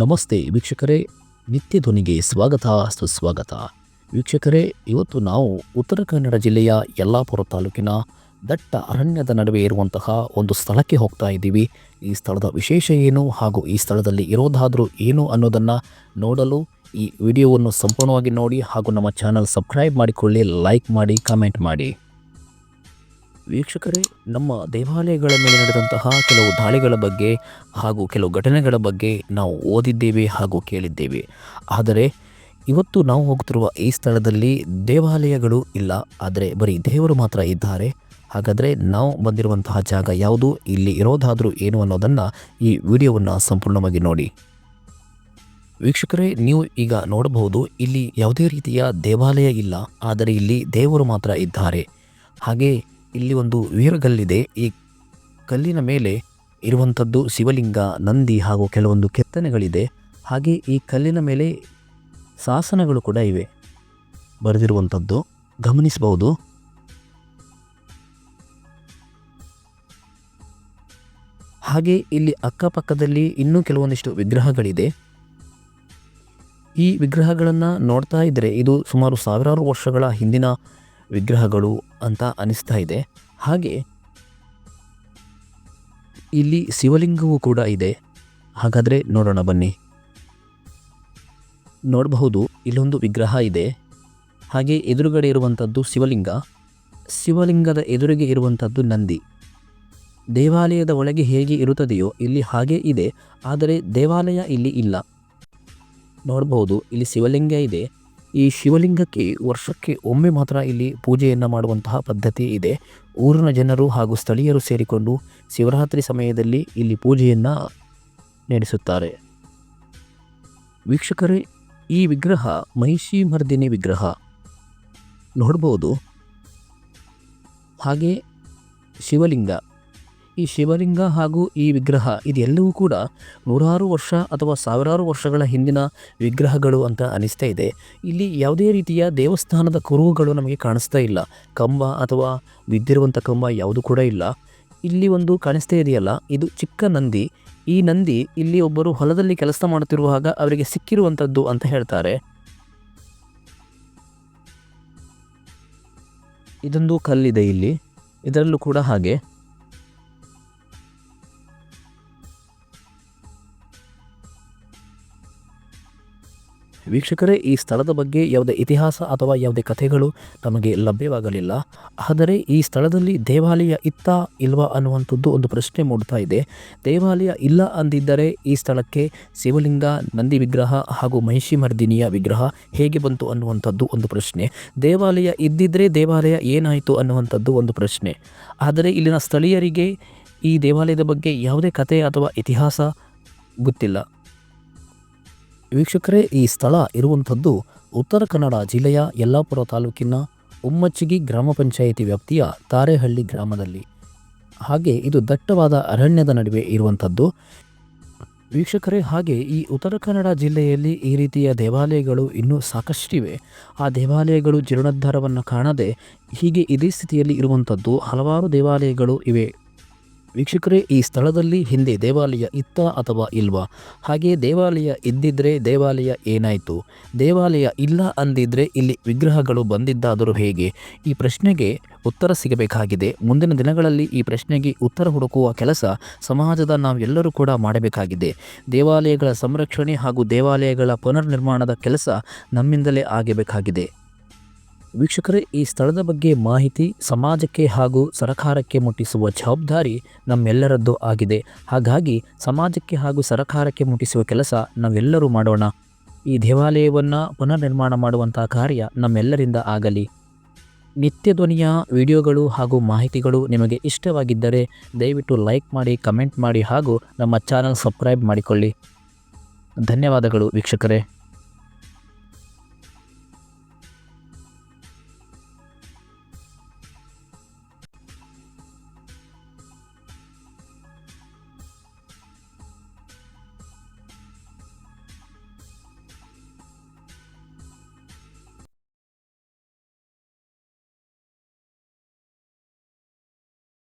ನಮಸ್ತೆ ವೀಕ್ಷಕರೇ, ನಿತ್ಯ ಧ್ವನಿಗೆ ಸ್ವಾಗತ, ಸುಸ್ವಾಗತ. ವೀಕ್ಷಕರೇ, ಇವತ್ತು ನಾವು ಉತ್ತರ ಕನ್ನಡ ಜಿಲ್ಲೆಯ ಯಲ್ಲಾಪುರ ತಾಲೂಕಿನ ದಟ್ಟ ಅರಣ್ಯದ ನಡುವೆ ಇರುವಂತಹ ಒಂದು ಸ್ಥಳಕ್ಕೆ ಹೋಗ್ತಾ ಇದ್ದೀವಿ. ಈ ಸ್ಥಳದ ವಿಶೇಷ ಏನು ಹಾಗೂ ಈ ಸ್ಥಳದಲ್ಲಿ ಇರೋದಾದರೂ ಏನು ಅನ್ನೋದನ್ನು ನೋಡಲು ಈ ವಿಡಿಯೋವನ್ನು ಸಂಪೂರ್ಣವಾಗಿ ನೋಡಿ ಹಾಗೂ ನಮ್ಮ ಚಾನಲ್ ಸಬ್ಸ್ಕ್ರೈಬ್ ಮಾಡಿಕೊಳ್ಳಿ, ಲೈಕ್ ಮಾಡಿ, ಕಾಮೆಂಟ್ ಮಾಡಿ. ವೀಕ್ಷಕರೇ, ನಮ್ಮ ದೇವಾಲಯಗಳ ಮೇಲೆ ನಡೆದಂತಹ ಕೆಲವು ದಾಳಿಗಳ ಬಗ್ಗೆ ಹಾಗೂ ಕೆಲವು ಘಟನೆಗಳ ಬಗ್ಗೆ ನಾವು ಓದಿದ್ದೇವೆ ಹಾಗೂ ಕೇಳಿದ್ದೇವೆ. ಆದರೆ, ಇವತ್ತು ನಾವು ಹೋಗ್ತಿರುವ ಈ ಸ್ಥಳದಲ್ಲಿ ದೇವಾಲಯಗಳು ಇಲ್ಲ. ಆದರೆ, ಬರೀ ದೇವರು ಮಾತ್ರ ಇದ್ದಾರೆ. ಹಾಗಾದರೆ ನಾವು ಬಂದಿರುವಂತಹ ಜಾಗ ಯಾವುದು? ಇಲ್ಲಿ ಇರೋದಾದರೂ ಏನು ಅನ್ನೋದನ್ನು ಈ ವಿಡಿಯೋವನ್ನು ಸಂಪೂರ್ಣವಾಗಿ ನೋಡಿ. ವೀಕ್ಷಕರೇ, ನೀವು ಈಗ ನೋಡಬಹುದು, ಇಲ್ಲಿ ಯಾವುದೇ ರೀತಿಯ ದೇವಾಲಯ ಇಲ್ಲ. ಆದರೆ ಇಲ್ಲಿ ದೇವರು ಮಾತ್ರ ಇದ್ದಾರೆ. ಹಾಗೆ ಇಲ್ಲಿ ಒಂದು ವೀರಗಲ್ಲಿದೆ. ಈ ಕಲ್ಲಿನ ಮೇಲೆ ಇರುವಂಥದ್ದು ಶಿವಲಿಂಗ, ನಂದಿ ಹಾಗೂ ಕೆಲವೊಂದು ಕೆತ್ತನೆಗಳಿದೆ. ಹಾಗೆ ಈ ಕಲ್ಲಿನ ಮೇಲೆ ಶಾಸನಗಳು ಕೂಡ ಇವೆ. ಬರೆದಿರುವಂಥದ್ದು ಗಮನಿಸಬಹುದು. ಹಾಗೆ ಇಲ್ಲಿ ಅಕ್ಕಪಕ್ಕದಲ್ಲಿ ಇನ್ನೂ ಕೆಲವೊಂದಿಷ್ಟು ವಿಗ್ರಹಗಳಿದೆ. ಈ ವಿಗ್ರಹಗಳನ್ನು ನೋಡ್ತಾ ಇದ್ದರೆ ಇದು ಸುಮಾರು ಸಾವಿರಾರು ವರ್ಷಗಳ ಹಿಂದಿನ ವಿಗ್ರಹಗಳು ಅಂತ ಅನಿಸ್ತಾ ಇದೆ. ಹಾಗೆ ಇಲ್ಲಿ ಶಿವಲಿಂಗವೂ ಕೂಡ ಇದೆ. ಹಾಗಾದರೆ ನೋಡೋಣ ಬನ್ನಿ. ನೋಡಬಹುದು, ಇಲ್ಲೊಂದು ವಿಗ್ರಹ ಇದೆ. ಹಾಗೆ ಎದುರುಗಡೆ ಇರುವಂಥದ್ದು ಶಿವಲಿಂಗ. ಶಿವಲಿಂಗದ ಎದುರಿಗೆ ಇರುವಂಥದ್ದು ನಂದಿ. ದೇವಾಲಯದ ಒಳಗೆ ಹೇಗೆ ಇರುತ್ತದೆಯೋ ಇಲ್ಲಿ ಹಾಗೆ ಇದೆ, ಆದರೆ ದೇವಾಲಯ ಇಲ್ಲಿ ಇಲ್ಲ. ನೋಡಬಹುದು, ಇಲ್ಲಿ ಶಿವಲಿಂಗ ಇದೆ. ಈ ಶಿವಲಿಂಗಕ್ಕೆ ವರ್ಷಕ್ಕೆ ಒಮ್ಮೆ ಮಾತ್ರ ಇಲ್ಲಿ ಪೂಜೆಯನ್ನು ಮಾಡುವಂತಹ ಪದ್ಧತಿ ಇದೆ. ಊರಿನ ಜನರು ಹಾಗೂ ಸ್ಥಳೀಯರು ಸೇರಿಕೊಂಡು ಶಿವರಾತ್ರಿ ಸಮಯದಲ್ಲಿ ಇಲ್ಲಿ ಪೂಜೆಯನ್ನು ನಡೆಸುತ್ತಾರೆ. ವೀಕ್ಷಕರೇ, ಈ ವಿಗ್ರಹ ಮಹಿಷಿ ಮರ್ದಿನಿ ವಿಗ್ರಹ. ನೋಡ್ಬೋದು? ಹಾಗೆ ಶಿವಲಿಂಗ. ಈ ಶಿವಲಿಂಗ ಹಾಗೂ ಈ ವಿಗ್ರಹ ಇದೆಲ್ಲವೂ ಕೂಡ ನೂರಾರು ವರ್ಷ ಅಥವಾ ಸಾವಿರಾರು ವರ್ಷಗಳ ಹಿಂದಿನ ವಿಗ್ರಹಗಳು ಅಂತ ಅನಿಸ್ತಾ ಇದೆ. ಇಲ್ಲಿ ಯಾವುದೇ ರೀತಿಯ ದೇವಸ್ಥಾನದ ಕುರುಹುಗಳು ನಮಗೆ ಕಾಣಿಸ್ತಾ ಇಲ್ಲ. ಕಂಬ ಅಥವಾ ಬಿದ್ದಿರುವಂಥ ಕಂಬ ಯಾವುದು ಕೂಡ ಇಲ್ಲ. ಇಲ್ಲಿ ಒಂದು ಕಾಣಿಸ್ತಾ ಇದೆಯಲ್ಲ, ಇದು ಚಿಕ್ಕ ನಂದಿ. ಈ ನಂದಿ ಇಲ್ಲಿ ಒಬ್ಬರು ಹೊಲದಲ್ಲಿ ಕೆಲಸ ಮಾಡುತ್ತಿರುವಾಗ ಅವರಿಗೆ ಸಿಕ್ಕಿರುವಂಥದ್ದು ಅಂತ ಹೇಳ್ತಾರೆ. ಇದೊಂದು ಕಲ್ಲಿದೆ ಇಲ್ಲಿ. ಇದರಲ್ಲೂ ಕೂಡ ಹಾಗೆ. ವೀಕ್ಷಕರೇ, ಈ ಸ್ಥಳದ ಬಗ್ಗೆ ಯಾವುದೇ ಇತಿಹಾಸ ಅಥವಾ ಯಾವುದೇ ಕಥೆಗಳು ನಮಗೆ ಲಭ್ಯವಾಗಲಿಲ್ಲ. ಆದರೆ, ಈ ಸ್ಥಳದಲ್ಲಿ ದೇವಾಲಯ ಇತ್ತ ಇಲ್ವಾ ಅನ್ನುವಂಥದ್ದು ಒಂದು ಪ್ರಶ್ನೆ ಮೂಡ್ತಾ ಇದೆ. ದೇವಾಲಯ ಇಲ್ಲ ಅಂದಿದ್ದರೆ ಈ ಸ್ಥಳಕ್ಕೆ ಶಿವಲಿಂಗ, ನಂದಿ ವಿಗ್ರಹ ಹಾಗೂ ಮಹಿಷಿ ಮರ್ದಿನಿಯ ವಿಗ್ರಹ ಹೇಗೆ ಬಂತು ಅನ್ನುವಂಥದ್ದು ಒಂದು ಪ್ರಶ್ನೆ. ದೇವಾಲಯ ಇದ್ದಿದ್ದರೆ ದೇವಾಲಯ ಏನಾಯಿತು ಅನ್ನುವಂಥದ್ದು ಒಂದು ಪ್ರಶ್ನೆ. ಆದರೆ, ಇಲ್ಲಿನ ಸ್ಥಳೀಯರಿಗೆ ಈ ದೇವಾಲಯದ ಬಗ್ಗೆ ಯಾವುದೇ ಕಥೆ ಅಥವಾ ಇತಿಹಾಸ ಗೊತ್ತಿಲ್ಲ. ವೀಕ್ಷಕರೇ, ಈ ಸ್ಥಳ ಇರುವಂಥದ್ದು ಉತ್ತರ ಕನ್ನಡ ಜಿಲ್ಲೆಯ ಯಲ್ಲಾಪುರ ತಾಲೂಕಿನ ಉಮ್ಮಚ್ಚಿಗಿ ಗ್ರಾಮ ಪಂಚಾಯಿತಿ ವ್ಯಾಪ್ತಿಯ ತಾರೆಹಳ್ಳಿ ಗ್ರಾಮದಲ್ಲಿ. ಹಾಗೆ ಇದು ದಟ್ಟವಾದ ಅರಣ್ಯದ ನಡುವೆ ಇರುವಂಥದ್ದು. ವೀಕ್ಷಕರೇ, ಹಾಗೆ ಈ ಉತ್ತರ ಕನ್ನಡ ಜಿಲ್ಲೆಯಲ್ಲಿ ಈ ರೀತಿಯ ದೇವಾಲಯಗಳು ಇನ್ನೂ ಸಾಕಷ್ಟಿವೆ. ಆ ದೇವಾಲಯಗಳು ಜೀರ್ಣೋದ್ಧಾರವನ್ನು ಕಾಣದೆ ಹೀಗೆ ಇದೇ ಸ್ಥಿತಿಯಲ್ಲಿ ಇರುವಂಥದ್ದು ಹಲವಾರು ದೇವಾಲಯಗಳು ಇವೆ. ವೀಕ್ಷಕರೇ, ಈ ಸ್ಥಳದಲ್ಲಿ ಹಿಂದೆ ದೇವಾಲಯ ಇತ್ತ ಅಥವಾ ಇಲ್ವಾ? ಹಾಗೆ ದೇವಾಲಯ ಇದ್ದಿದ್ರೆ ದೇವಾಲಯ ಏನಾಯಿತು? ದೇವಾಲಯ ಇಲ್ಲ ಅಂದಿದ್ರೆ ಇಲ್ಲಿ ವಿಗ್ರಹಗಳು ಬಂದಿದ್ದಾದರೂ ಹೇಗೆ? ಈ ಪ್ರಶ್ನೆಗೆ ಉತ್ತರ ಸಿಗಬೇಕಾಗಿದೆ. ಮುಂದಿನ ದಿನಗಳಲ್ಲಿ ಈ ಪ್ರಶ್ನೆಗೆ ಉತ್ತರ ಹುಡುಕುವ ಕೆಲಸ ಸಮಾಜದ ನಾವೆಲ್ಲರೂ ಕೂಡ ಮಾಡಬೇಕಾಗಿದೆ. ದೇವಾಲಯಗಳ ಸಂರಕ್ಷಣೆ ಹಾಗೂ ದೇವಾಲಯಗಳ ಪುನರ್ನಿರ್ಮಾಣದ ಕೆಲಸ ನಮ್ಮಿಂದಲೇ ಆಗಬೇಕಾಗಿದೆ. ವೀಕ್ಷಕರೇ, ಈ ಸ್ಥಳದ ಬಗ್ಗೆ ಮಾಹಿತಿ ಸಮಾಜಕ್ಕೆ ಹಾಗೂ ಸರಕಾರಕ್ಕೆ ಮುಟ್ಟಿಸುವ ಜವಾಬ್ದಾರಿ ನಮ್ಮೆಲ್ಲರದ್ದು ಆಗಿದೆ. ಹಾಗಾಗಿ ಸಮಾಜಕ್ಕೆ ಹಾಗೂ ಸರಕಾರಕ್ಕೆ ಮುಟ್ಟಿಸುವ ಕೆಲಸ ನಾವೆಲ್ಲರೂ ಮಾಡೋಣ. ಈ ದೇವಾಲಯವನ್ನು ಪುನರ್ನಿರ್ಮಾಣ ಮಾಡುವಂಥ ಕಾರ್ಯ ನಮ್ಮೆಲ್ಲರಿಂದ ಆಗಲಿ. ನಿತ್ಯ ಧ್ವನಿಯ ವಿಡಿಯೋಗಳು ಹಾಗೂ ಮಾಹಿತಿಗಳು ನಿಮಗೆ ಇಷ್ಟವಾಗಿದ್ದರೆ ದಯವಿಟ್ಟು ಲೈಕ್ ಮಾಡಿ, ಕಮೆಂಟ್ ಮಾಡಿ ಹಾಗೂ ನಮ್ಮ ಚಾನಲ್ ಸಬ್ಸ್ಕ್ರೈಬ್ ಮಾಡಿಕೊಳ್ಳಿ. ಧನ್ಯವಾದಗಳು ವೀಕ್ಷಕರೇ.